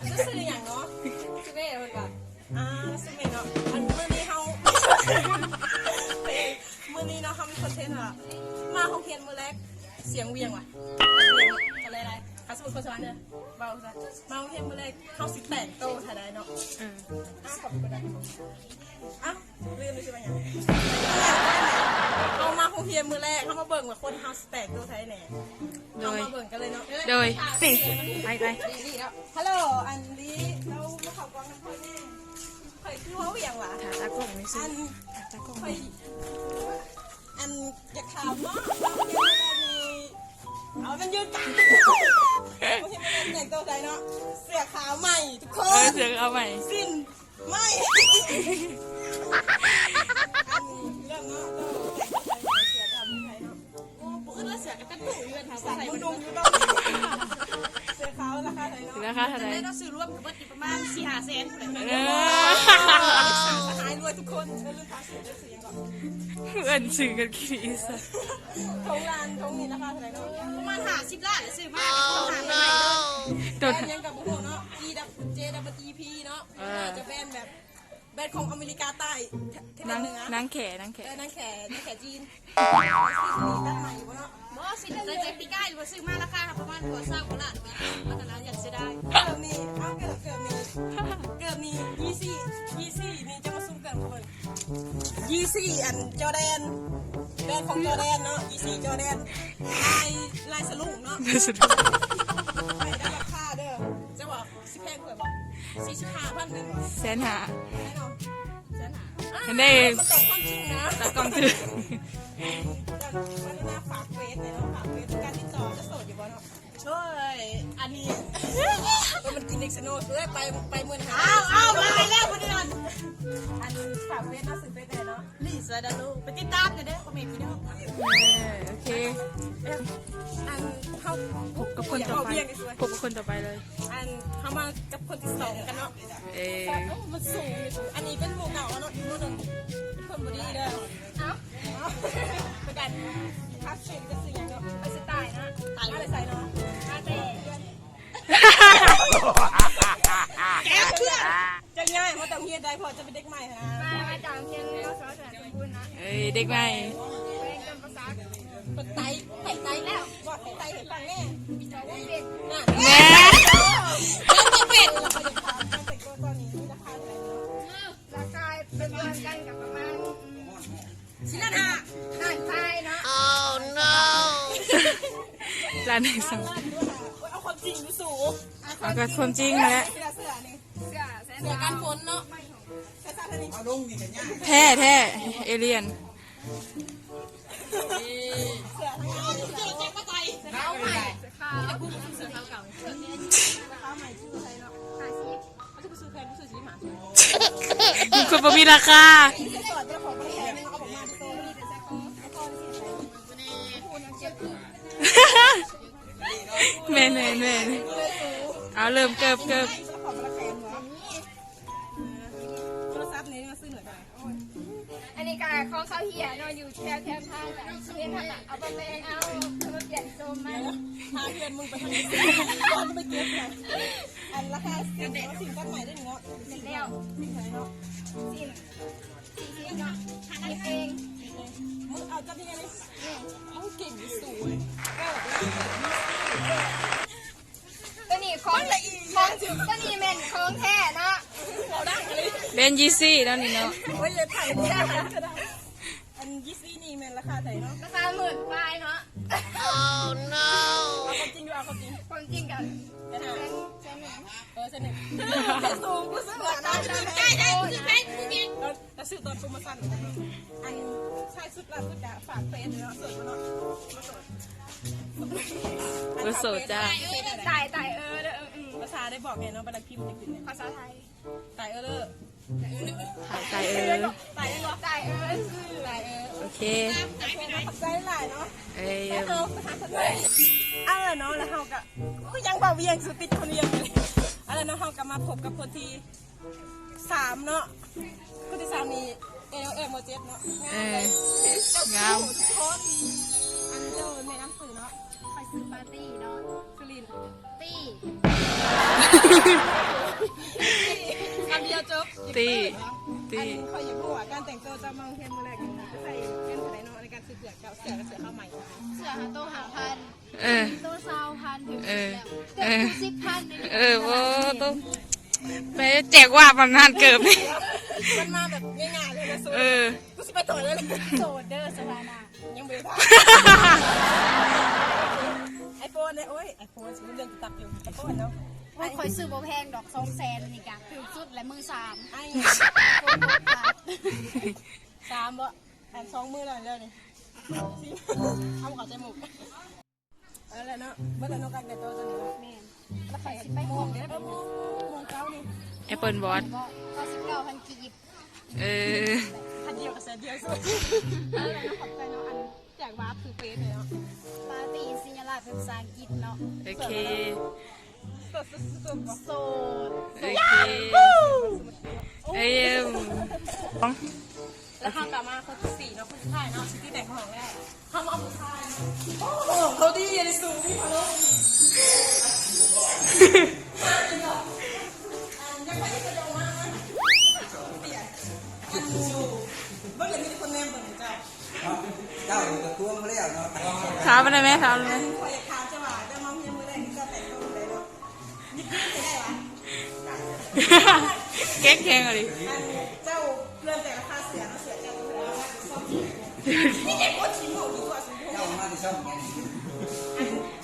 ฮะอันนี้ซื้ออย่างเนาะซื้อเม่เพิ่นแบบอ่าซื้อเม่เนาะอันมื้อนี้เฮามื้อนี้เนาะเฮามีคอนเทนต์ว่ามาห้องเรียนมื้อแรกเสียงเวียงว่ะอะไรอะไรถ้าสมมุติคนสวรรค์เนี่ยาซะมาห้องเรียนมื้อแรกเฮาสิแตกโตถ้าได้เนาะอืมอะขอบคุณนะอะลืมไปใช่ไหมยังเอามาห้องเรียนมื้อแรกเฮามาเบิ่งว่าคนเฮาสิแตกโตไทยแหน่โดเอายมาเบิ่งกันเลยเนาะโดยสิไปไปฮัลโหลอันนี้เรามาขับกวางกันพ่อแน่เคยคือว่าเวียงหวะถาตากล้องไม่สิอันถาตากล้องเคยอันอยากถามเนาะเราเรียนอะไรมีเอามันยืดกัน ไม่ใช่ไม่เล่นแต่งตัวใดเนาะเสื้อขาวใหม่ทุกคเออนเสือกเอาใหม่ สิ้นไม่อัน วยทุกคนเออลืมภาษีเดี๋ยวเสียงก่อนอเอินสื่อกันกี่สัสทงลานทงนี้ราคาเท่าไหร่เนาะประมาณห้าสิบล้านเลยซื้อมาต้องหาใหม่ๆเลยโดแบนรนด์ยังกับบุโเนาะ E W J W E P เนาะอ่าจะแบรนด์แบบ แบรนด์ของอเมริกาใต้เทนังเหนือนังแขนังแขเออนางแขนางแขจีนที่นี่ด้านใหม่อยู่เนาะบอสสิเลยใจปีใกล้หรือว่าซื้อมาราคาประมาณกว่าเศร้ากว่าล้านบาทพัฒนาอยากจะได้เกิดมีอ้าวเกิดเกิดมีเกิดมียี่สี่ยี่สี่นี่จะมาซุ่มกันคนยี่สี่อันจอแดนแบรนด์ของจอแดนเนาะยี่สี่จอแดนลายลายสลุงเนาะสุดไปได้ราคาเด้อจะบอกสิบแพงเผื่อบอก สี่สิบห้าพันหนึ่งแสนหาแน่นอนแสนหาเห็นได้มันตอบความจริงนะตากล้องถือจากวันนี้นะฝากเฟซเลยเนาะฝากเฟซการติดต่อจะโสดอยู่บ่เนาะช่วยอันนี้ก็มันกินเด็กสโนว์ด้วยไปไปเมืองหาอ้าวอ้าวมาแล้วพอดีนอันฝากเฟซนะสื่อเฟซเลยเนาะลี่สวยดาลูไปติดตามกันเด้อคอมเมนต์พี่น้องเออโอเค อันเขาพบกับคนต่อไปเบียงสวยพบกับคนต่อไปเลย อันเขามากับคนที่สองกันเนาะเออเอ้ามันสูงเลยสูงอันนี้เป็นหมู่เก่าเนาะอีกหมู่หนึ่งเป็นคนบุรีเด้อเอ้าประกันพักเชนก็สิ่งอย่างเนาะไปสไตล์นะตายอะไรใส่เนาะมาแต่แกเพื่อนจะง่ายเพราะแต่เฮียได้พอจะเป็นเด็กใหม่นะมามาจากเพียงแล้วสอนสอนคุณนะเอ้ยเด็กใหม่ ป็นไตไตไตแล้วว่าไตไตเห็นปังแน่น่ะแม่แล้วก็เป็ดเราจะถามการแต่งตัวตอนนี้ราคาเท่าไหร่เนาะราคาเป็นเดือนกันกับประมาณชิ้นละห้าห้าไทยเนาะร้านไหนสั่งเอาความจริงดูสูงเอาก็ความจริงมาแล้ว เสื้อเสื้อนี่เสื้อแสนเสื้อกันฝนเนาะใส่ซาทานี่แท้แท้เอเลียน มาโซนี่เป็นแซ่คอไอคอนเสียใจคูณเจ็ดคูณแม่นแม่นแม่นเอาเริ่มเกิบเกิบเจ้าของราคาหัวโทรศัพท์นี้มาซื้อหน่อยได้อันนี้การของเขาเหี่ยนอนอยู่แถวแถวทางกันเพียนทางเอาไปแปลงเอาเอามาเปลี่ยนโซมมาพาเพื่อนมึงไปทำอะไรย้อนไปเก็บหน่อย อันราคาสิ่งสิ่งตั้งใหม่ได้เนาะสิบเร็วสิ่งไหนเนาะสิ้นสิ้นเนาะหาเองมึงเอาจับยังไงเลยมึงเก่งสูงตัวนี้ของของตัวนี้เมนของแท้เนาะเราได้เลยเบนยีซี่แล้วนี่เนาะโอ้ยอย่าถ่ายเนี่ยอันยี่ซี่นี่มันราคาถ่าไหร่เนาะราคาหมื่นปลายเนาะ ความจริงดูเอาความจริงความจริงกับจะหาแสนแสนหนึ่งเออสนิทสูงกูซื้อหัวได้ได้ได้ซื้อแพงกูเองแล้วซื้อตอนโปรโมชั่นอันใช่สุดละสุดอะฝากเฟซเนาะสดมาเนาะมาสดก็โสดจ้าตายตายเออเด้ออืมภาษาได้บอกไงเนาะบันทึกพิมพ์จะขึ้นเนี่ยภาษาไทยตายเออเลอ ถ่ายใจเออตายยังวะตายเออตายเออโอเคขอบใจหลายเนาะเอ้ยแล้วเฮาภาษาไทยเออเนาะแล้วเฮาก็ยังบ่เวียงสุดติดคนเวียงเลยอะไรเนาะเฮาก็มาพบกับคนที่สามเนาะคนที่สามนี่เอลเอ็มโมเจ็ดเนาะเองามอเลยงามโคตรอันเจ้าในหนังสือเนาะคอยซื้อปาร์ตี้เนาะสุรินท ตีอัตีนคอยอยากรู้ว่าการแต่งตัวจะมองเทียนมือแรกจะใส่เงินเท่าไหร่เนาะในการซื้อเสือเก่าเสือกับเสือเข้าใหม่เสือหาโตหาพันเออโตซาวพันถึงเออเกือบสิบพันในเออโว้ต้องไปแจกว่าประมาณเกือบนี่มันมาแบบง่ายๆเลยนะสุดเออกูสิไปต่อเลยโสดเด้อสถานะยังไม่ได้ไอโฟนเนี่ยโอ้ยไอโฟนสมมติเรื่องตับอยู่ไอโฟนเนาะ ว่าคอยซื้อโบแพงดอกสองแสนนี่กะคือสุดและมือสามไอโคนบาทสามบ่อันสองมือเลยเลยนี่สิเอาขอใจหมุกเออแล้วเนาะเมื่อไหร่น้องกันแต่ตัวจะหนูแม่นแล้วใครสิไปห่วงเด้อเออมองเก้านี่แอปเปิลบอสก็ก็สิบเก้าพันกีบเออคันเดียวกับแสนเดียวสุดเออแล้วขอบใจเนาะอันแจกวาร์ปคือเฟซเลยเนาะปาร์ตี้สิญลักษณ์เป็นภาษาอังกฤษเนาะโอเคสดสุดสุด โสดโอเคเอ้ยแล้วข้ามกลับมาคนที่สี่เนาะคนที่ท้าเนาะที่แต่งของแรกเขามาเอาผู้ชายโอ้โหเขาดีเลยสูงพี่พะโล้ยังไม่ได้กระโดดมากนะเปียกมันอยู่เมื่อไหร่มีคนแนมเปิดเจ้าเจ้าอยู่กับตัวมาแล้วเนาะถามอะไรไหมถามอะไรไหม เก๊กแข็งอะไรอันเจ้าเริ่มแต่ราคาเสียเนาะเสียเจ้าตัวแล้วชอบนี่เด็กโคตรชิมหมดดีกว่าสมมติเจ้ามาที่ช่องแกน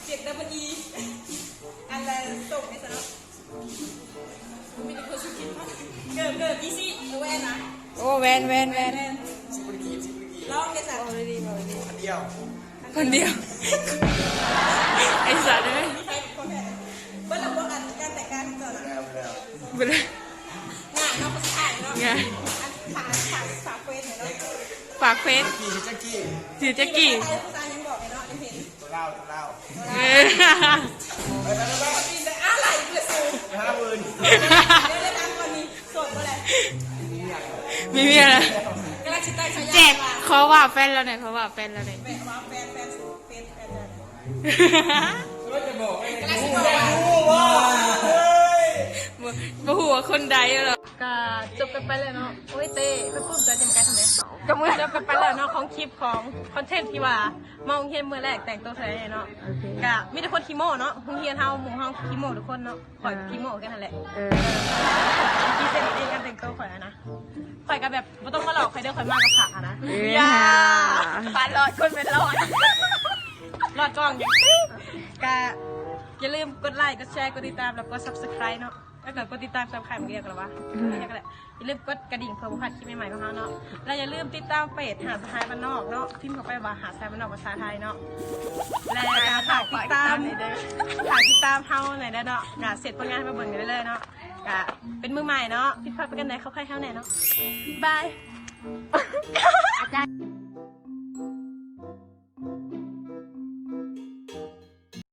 เจ็ดดับเบิลอีอันละส่งให้ซะเนาะมีแต่คนชุกินมากเกิดเกิดยี่สิเอาแว่นนะโอ้แวนแวนแวนแว่นลองเลยสัตว์เดียวคนเดียวไอสัตว์เลยมีใครเป็นคนแพ้เบิ้ลลำบากอัน การแต่งกายของเจ้านะแล้วแล้วไปเลยง่ายเนาะคนถ่ายเนาะไงอันขาขาขาเฟสเนาะฝากเฟซกี่จักกี้ถือแจ็กกี้ใครผู้ชายยังบอกเลยเนาะยังเห็นเล่าเล่าเออไปไปไปคนดีเลยอะไรเพื่อสูงห้าหมื่นเดี๋ยวเลยทำคนนี้สดมาเลยไม่มีอะไรกำลังชิดใต้ชายาแจกขอว่าแฟนเราหน่อยขอว่าแฟนเราหน่อย แฟนว่าแฟนแฟนแฟนแฟนเลยก็จะบอกให้กำลังชิดใต้ว่าเฮ้ย บ่หัวาคนใดหรอกก็จบกันไปเลยเนาะโอ้ยเต้ไปพูดใจจำกัดทำไมจบมือจบกันไปแล้วเนาะของคลิปของคอนเทนต์ที่ว่ามองเฮียนมือแรกแต่งตัวใส่เนาะกะมีแต่คนคีโมเนาะหงเฮียนเฮาหมู่เฮาคีโมทุกคนเนาะข่อยคีโมกันนั่นแหละเออที่เป็นเองการแต่งตัวข่อยอะนะข่อยก็แบบไม่ต้องมาหลอกใครเด้อข่อยมากับผักอะนะเอ้ยอย่าปานหลอดคนเป็นหลอดหลอดกล้องอย่างกะอย่าลืมกดไลค์ กดแชร์ กดติดตาม แล้วก็ subscribe เนาะ แล้วก็กดติดตามซับใครมันเรียกกันหรวะเรียกกันแหละอย่าลืมกดกระดิ่งเพื่อบ่พลาดคลิปใหม่ๆของเราเนาะและอย่าลืมติดตามเพจหาสไทยบ้านนอกเนาะพิมพ์เข้าไปว่าหาสไทยบ้านนอกภาษาไทยเนาะและฝากติดตามฝากติดตามเฮาหน่อยได้เนาะกะเสร็จผลงานมาเบิ่งกันได้เลยเนาะกะเป็นมือใหม่เนาะผิดพลาดไปกันไหนเขาใครเฮาแน่เนาะบายอาจารย์